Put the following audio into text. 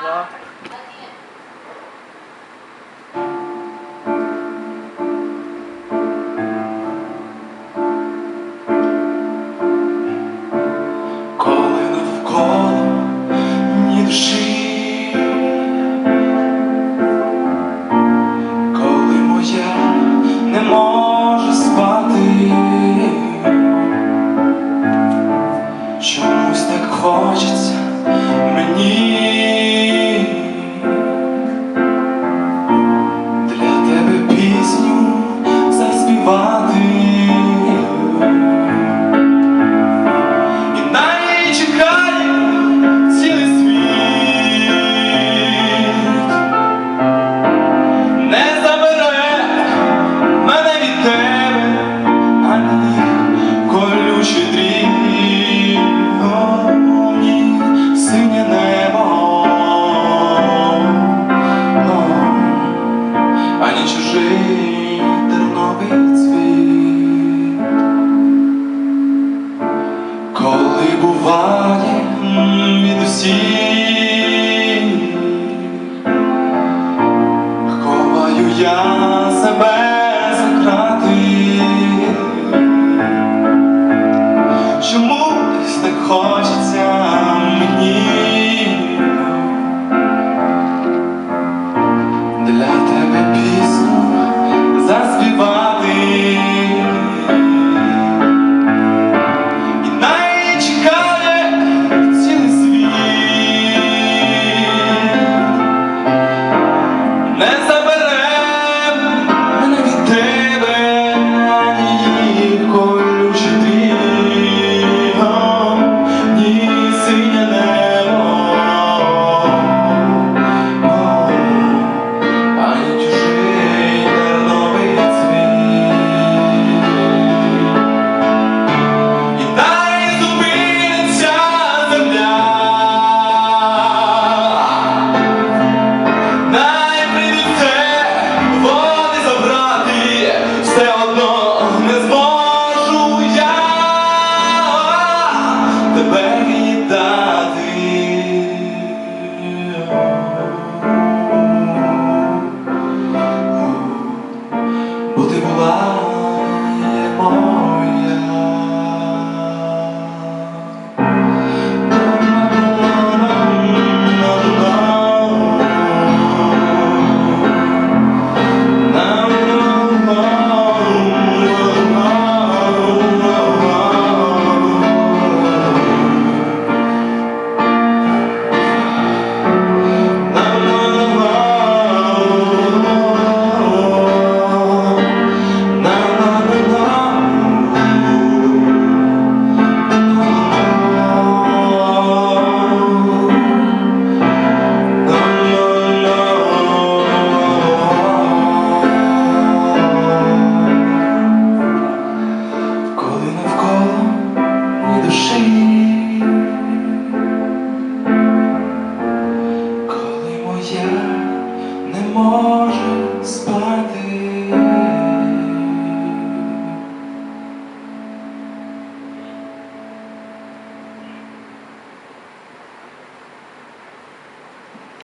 два. Коли моя немов. 봐. буває від усіх, ховаю я. you. не може спати.